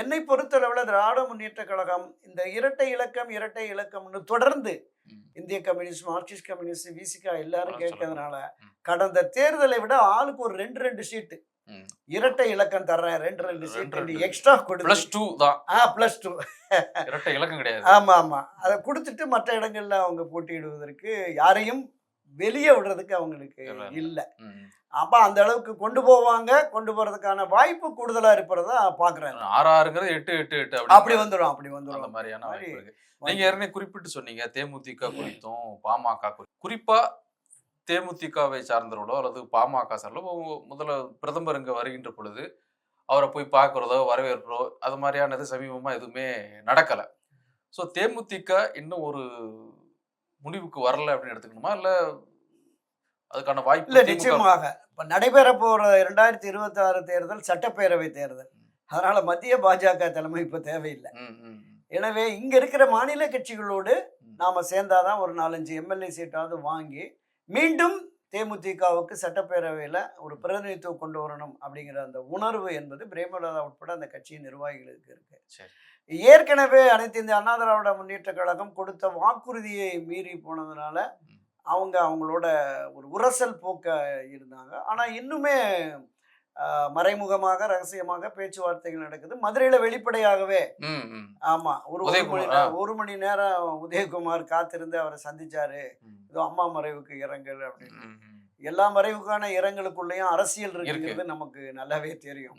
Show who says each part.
Speaker 1: என்னை பொறுத்தளவில் திராவிட முன்னேற்ற கழகம் இந்த இரட்டை இலக்கம் இரட்டை இலக்கம்னு தொடர்ந்து. இந்திய கம்யூனிஸ்ட் மார்க்சிஸ்ட் கம்யூனிஸ்ட் விசிகா எல்லாரும் கேட்கறதுனால. கடந்த தேர்தலை விட ஆளுக்கு ஒரு ரெண்டு ரெண்டு சீட்டு. இரட்டை இலக்கம் தர்றேன் ரெண்டு ரெண்டு
Speaker 2: ரெண்டு.
Speaker 1: எக்ஸ்ட்ரா
Speaker 2: பிளஸ் டூ தான்
Speaker 1: ஆ பிளஸ் டூ
Speaker 2: இரட்டை இலக்கம் கிடையாது
Speaker 1: ஆமா ஆமா அதை கொடுத்துட்டு மற்ற இடங்கள்ல அவங்க போட்டியிடுவதற்கு யாரையும் வெளியே விடுறதுக்கு அவங்களுக்கு
Speaker 2: இல்ல.
Speaker 1: அப்ப அந்த அளவுக்கு கொண்டு போவாங்க கொண்டு போறதுக்கான வாய்ப்பு கூடுதலா இருப்பதா பாக்குறேன்.
Speaker 2: ஆறு ஆறுங்கிறது எட்டு எட்டு எட்டு
Speaker 1: அப்படி வந்துடும் அப்படி
Speaker 2: அந்த
Speaker 1: வந்துடும்
Speaker 2: மாதிரியான
Speaker 1: மாதிரி
Speaker 2: வாய்ப்பு இருக்கு. நீங்க ஏற்கனவே குறிப்பிட்டு சொன்னீங்க தேமுதிக குறித்தும் பாமக குறி குறிப்பா தேமுதிகவை சார்ந்தவர்களோ அல்லது பாமக சார்ந்தோ முதல்ல பிரதமர் இங்க வருகின்ற பொழுது அவரை போய் பார்க்கறதோ வரவேற்போ அது மாதிரியானது சமீபமா எதுவுமே நடக்கல. ஸோ தேமுதிக இன்னும் ஒரு முடிவுக்கு வரல அப்படின்னு எடுத்துக்கணுமா? இல்ல அதுக்கான வாய்ப்பு
Speaker 1: இல்ல நிச்சயமாக. இப்ப நடைபெற போற இரண்டாயிரத்தி இருபத்தி ஆறு தேர்தல் சட்டப்பேரவை தேர்தல். அதனால மத்திய பாஜக தலைமை இப்ப தேவையில்லை. எனவே இங்க இருக்கிற மாநில கட்சிகளோடு நாம சேர்ந்தாதான் ஒரு நாலஞ்சு எம்எல்ஏ சீட்டாவது வாங்கி மீண்டும் தேமுதிகவுக்கு சட்டப்பேரவையில் ஒரு பிரதிநிதித்துவம் கொண்டு வரணும் அப்படிங்கிற அந்த உணர்வு என்பது பிரேமலதா உட்பட அந்த கட்சியின் நிர்வாகிகளுக்கு இருக்கு. ஏற்கனவே அனைத்து இந்திய அண்ணா திராவிட முன்னேற்ற கழகம் கொடுத்த வாக்குறுதியை மீறி போனதுனால. அவங்க அவங்களோட ஒரு உரசல் போக்க இருந்தாங்க ஆனால் இன்னுமே மறைமுகமாக ரகசியமாக பேச்சுவார்த்தைகள் நடக்குது. மதுரையில் வெளிப்படையாகவே ஆமா ஒரு மணி நேரம் ஒரு மணி நேரம் உதயகுமார் காத்திருந்து அவரை சந்திச்சாரு. இதோ அம்மா மறைவுக்கு இரங்கல் அப்படின்னு. எல்லா மறைவுக்கான இரங்கலுக்குள்ளேயும் அரசியல்
Speaker 2: இருக்கு.
Speaker 1: இருக்குங்கிறது நமக்கு நல்லாவே தெரியும்.